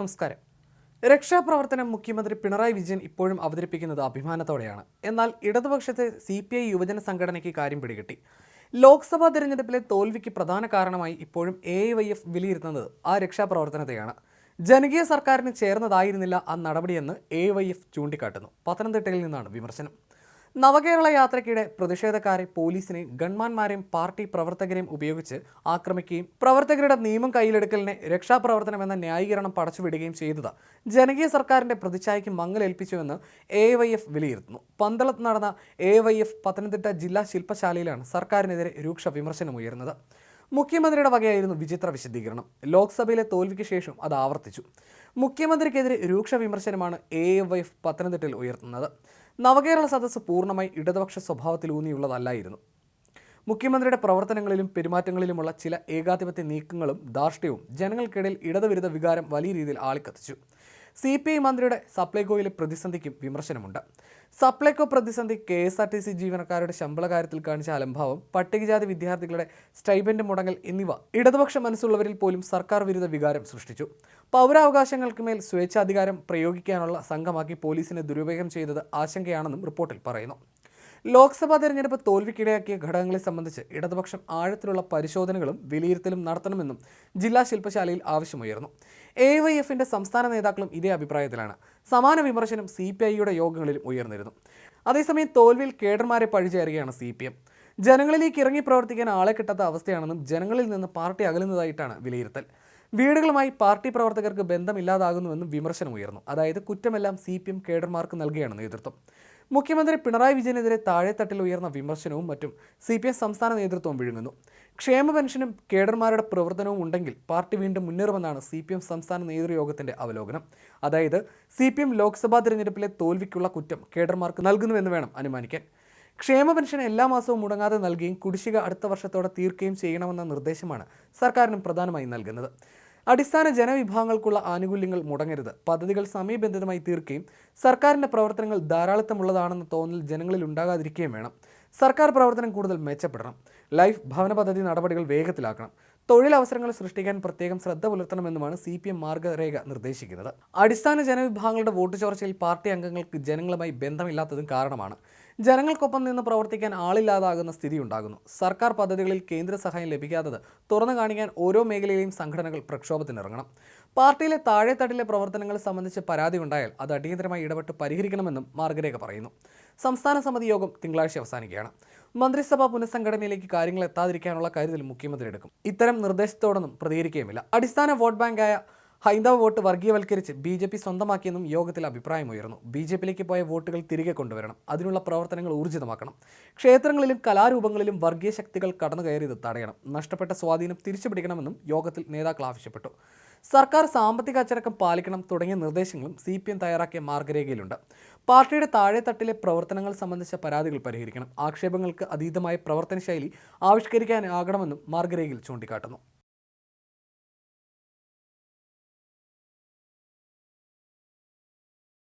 നമസ്കാരം. രക്ഷാപ്രവർത്തനം മുഖ്യമന്ത്രി പിണറായി വിജയൻ ഇപ്പോഴും അവതരിപ്പിക്കുന്നത് അഭിമാനത്തോടെയാണ്. എന്നാൽ ഇടതുപക്ഷത്തെ സി പി ഐ യുവജന സംഘടനയ്ക്ക് കാര്യം പിടികിട്ടി. ലോക്സഭാ തിരഞ്ഞെടുപ്പിലെ തോൽവിക്ക് പ്രധാന കാരണമായി ഇപ്പോഴും എ വൈ എഫ് വിലയിരുത്തുന്നത് ആ രക്ഷാപ്രവർത്തനത്തെയാണ്. ജനകീയ സർക്കാരിന് ചേർന്നതായിരുന്നില്ല ആ നടപടിയെന്ന് എ വൈ എഫ് ചൂണ്ടിക്കാട്ടുന്നു. പത്തനംതിട്ടയിൽ നിന്നാണ് വിമർശനം. നവകേരള യാത്രയ്ക്കിടെ പ്രതിഷേധക്കാരെ പോലീസിനെയും ഗൺമാന്മാരെയും പാർട്ടി പ്രവർത്തകരെയും ഉപയോഗിച്ച് ആക്രമിക്കുകയും പ്രവർത്തകരുടെ നിയമം കയ്യിലെടുക്കലിനെ രക്ഷാപ്രവർത്തനം എന്ന ന്യായീകരണം പടച്ചുവിടുകയും ചെയ്തത് ജനകീയ സർക്കാരിന്റെ പ്രതിച്ഛായയ്ക്ക് മങ്ങലേൽപ്പിച്ചുവെന്ന് എ വൈ എഫ് വിലയിരുത്തുന്നു. പന്തളത്ത് നടന്ന എ വൈ എഫ് പത്തനംതിട്ട ജില്ലാ ശില്പശാലയിലാണ് സർക്കാരിനെതിരെ രൂക്ഷ വിമർശനം ഉയർന്നത് മുഖ്യമന്ത്രിയുടെ വകയായിരുന്നു വിചിത്ര വിശദീകരണം. ലോക്സഭയിലെ തോൽവിക്ക് ശേഷം അത് ആവർത്തിച്ചു. മുഖ്യമന്ത്രിക്കെതിരെ രൂക്ഷ വിമർശനമാണ് എ വൈ എഫ് പത്തനംതിട്ടയിൽ ഉയർത്തുന്നത്. നവകേരള സദസ്സ് പൂർണമായി ഇടതുപക്ഷ സ്വഭാവത്തിലൂന്നിയുള്ളതല്ലായിരുന്നു മുഖ്യമന്ത്രിയുടെ പ്രവർത്തനങ്ങളിലും പെരുമാറ്റങ്ങളിലുമുള്ള ചില ഏകാധിപത്യ നീക്കങ്ങളും ധാർഷ്ട്യവും ജനങ്ങൾക്കിടയിൽ ഇടതുവിരുദ്ധ വികാരം വലിയ രീതിയിൽ ആളിക്കത്തിച്ചു. സി പി ഐ മന്ത്രിയുടെ സപ്ലൈകോയിലെ പ്രതിസന്ധിക്കും വിമർശനമുണ്ട്. സപ്ലൈകോ പ്രതിസന്ധി K S R T C ജീവനക്കാരുടെ ശമ്പള കാര്യത്തിൽ കാണിച്ച അലംഭാവം പട്ടികജാതി വിദ്യാർത്ഥികളുടെ സ്റ്റൈബൻഡ് മുടങ്ങൽ എന്നിവ ഇടതുപക്ഷ മനസ്സുള്ളവരിൽ പോലും സർക്കാർ വിരുദ്ധ വികാരം സൃഷ്ടിച്ചു. പൗരാവകാശങ്ങൾക്ക് മേൽ സ്വേച്ഛാധികാരം പ്രയോഗിക്കാനുള്ള സംഘമാക്കി പോലീസിനെ ദുരുപയോഗം ചെയ്തത് ആശങ്കയാണെന്നും റിപ്പോർട്ടിൽ പറയുന്നു. ലോക്സഭാ തെരഞ്ഞെടുപ്പ് തോൽവിക്കിടയാക്കിയ ഘടകങ്ങളെ സംബന്ധിച്ച് ഇടതുപക്ഷം ആഴത്തിലുള്ള പരിശോധനകളും വിലയിരുത്തലും നടത്തണമെന്നും ജില്ലാ ശില്പശാലയിൽ ആവശ്യമുയർന്നു. എ വൈ എഫിന്റെ സംസ്ഥാന നേതാക്കളും ഇതേ അഭിപ്രായത്തിലാണ്. സമാന വിമർശനം സി പി ഐയുടെ യോഗങ്ങളിലും ഉയർന്നിരുന്നു. അതേസമയം തോൽവിയിൽ കേഡർമാരെ പഴിചേറുകയാണ് സി പി എം ജനങ്ങളിലേക്ക് ഇറങ്ങി പ്രവർത്തിക്കാൻ ആളെ കിട്ടാത്ത അവസ്ഥയാണെന്നും ജനങ്ങളിൽ നിന്ന് പാർട്ടി അകലുന്നതായിട്ടാണ് വിലയിരുത്തൽ. വീടുകളുമായി പാർട്ടി പ്രവർത്തകർക്ക് ബന്ധമില്ലാതാകുന്നുവെന്നും വിമർശനം ഉയർന്നു. അതായത് കുറ്റമെല്ലാം സി പി എം കേഡർമാർക്ക് നൽകുകയാണ് നേതൃത്വം. മുഖ്യമന്ത്രി പിണറായി വിജയനെതിരെ താഴെത്തട്ടിൽ ഉയർന്ന വിമർശനവും മറ്റും സി പി എം സംസ്ഥാന നേതൃത്വം വിഴുങ്ങുന്നു. ക്ഷേമ പെൻഷനും കേഡർമാരുടെ പ്രവർത്തനവും ഉണ്ടെങ്കിൽ പാർട്ടി വീണ്ടും മുന്നേറുമെന്നാണ് സി പി എം സംസ്ഥാന നേതൃയോഗത്തിന്റെ അവലോകനം. അതായത് സി പി എം ലോക്സഭാ തിരഞ്ഞെടുപ്പിലെ തോൽവിക്കുള്ള കുറ്റം കേഡർമാർക്ക് നൽകുന്നുവെന്ന് വേണം അനുമാനിക്കാൻ. ക്ഷേമ പെൻഷൻ എല്ലാ മാസവും മുടങ്ങാതെ നൽകുകയും കുടിശ്ശിക അടുത്ത വർഷത്തോടെ തീർക്കുകയും ചെയ്യണമെന്ന നിർദ്ദേശമാണ് സർക്കാരിനും പ്രധാനമായും നൽകുന്നത്. അടിസ്ഥാന ജനവിഭാഗങ്ങൾക്കുള്ള ആനുകൂല്യങ്ങൾ മുടങ്ങരുത്. പദ്ധതികൾ സമയബന്ധിതമായി തീർക്കുകയും സർക്കാരിന്റെ പ്രവർത്തനങ്ങൾ ധാരാളിത്തമുള്ളതാണെന്ന തോന്നൽ ജനങ്ങളിൽ ഉണ്ടാകാതിരിക്കുകയും വേണം. സർക്കാർ പ്രവർത്തനം കൂടുതൽ മെച്ചപ്പെടണം. ലൈഫ് ഭവന പദ്ധതി നടപടികൾ വേഗത്തിലാക്കണം. തൊഴിലവസരങ്ങൾ സൃഷ്ടിക്കാൻ പ്രത്യേകം ശ്രദ്ധ പുലർത്തണമെന്നുമാണ് സി പി എം മാർഗരേഖ നിർദ്ദേശിക്കുന്നത്. അടിസ്ഥാന ജനവിഭാഗങ്ങളുടെ വോട്ട് ചോർച്ചയിൽ പാർട്ടി അംഗങ്ങൾക്ക് ജനങ്ങളുമായി ബന്ധമില്ലാത്തതും കാരണമാണ്. ജനങ്ങൾക്കൊപ്പം നിന്ന് പ്രവർത്തിക്കാൻ ആളില്ലാതാകുന്ന സ്ഥിതി ഉണ്ടാകുന്നു സർക്കാർ പദ്ധതികളിൽ കേന്ദ്ര സഹായം ലഭിക്കാത്തത് തുറന്നു കാണിക്കാൻ ഓരോ മേഖലയിലെയും സംഘടനകൾ പ്രക്ഷോഭത്തിനിറങ്ങണം. പാർട്ടിയിലെ താഴെത്തട്ടിലെ പ്രവർത്തനങ്ങൾ സംബന്ധിച്ച് പരാതി ഉണ്ടായാൽ അത് അടിയന്തരമായി ഇടപെട്ട് പരിഹരിക്കണമെന്നും മാർഗരേഖ പറയുന്നു. സംസ്ഥാന സമിതി യോഗം തിങ്കളാഴ്ച അവസാനിക്കുകയാണ്. മന്ത്രിസഭാ പുനഃസംഘടനയിലേക്ക് കാര്യങ്ങൾ എത്താതിരിക്കാനുള്ള കാര്യത്തിൽ മുഖ്യമന്ത്രി എടുക്കും. ഇത്തരം നിർദ്ദേശത്തോടൊന്നും പ്രതികരിക്കുകയുമില്ല. അടിസ്ഥാന വോട്ട് ബാങ്കായ ഹൈന്ദവ വോട്ട് വർഗീയവൽക്കരിച്ച് ബി ജെ പി സ്വന്തമാക്കിയെന്നും യോഗത്തിൽ അഭിപ്രായമുയർന്നു ബി ജെ പിയിലേക്ക് പോയ വോട്ടുകൾ തിരികെ കൊണ്ടുവരണം. അതിനുള്ള പ്രവർത്തനങ്ങൾ ഊർജിതമാക്കണം. ക്ഷേത്രങ്ങളിലും കലാരൂപങ്ങളിലും വർഗീയ ശക്തികൾ കടന്നു കയറിയത് തടയണം. നഷ്ടപ്പെട്ട സ്വാധീനം തിരിച്ചുപിടിക്കണമെന്നും യോഗത്തിൽ നേതാക്കൾ ആവശ്യപ്പെട്ടു. സർക്കാർ സാമ്പത്തിക അച്ചടക്കം പാലിക്കണം തുടങ്ങിയ നിർദ്ദേശങ്ങളും സി പി എം തയ്യാറാക്കിയ മാർഗരേഖയിലുണ്ട്. പാർട്ടിയുടെ താഴെത്തട്ടിലെ പ്രവർത്തനങ്ങൾ സംബന്ധിച്ച പരാതികൾ പരിഹരിക്കണം. ആക്ഷേപങ്ങൾക്ക് അതീതമായ പ്രവർത്തനശൈലി ആവിഷ്കരിക്കാനാകണമെന്നും മാർഗരേഖയിൽ ചൂണ്ടിക്കാട്ടുന്നു.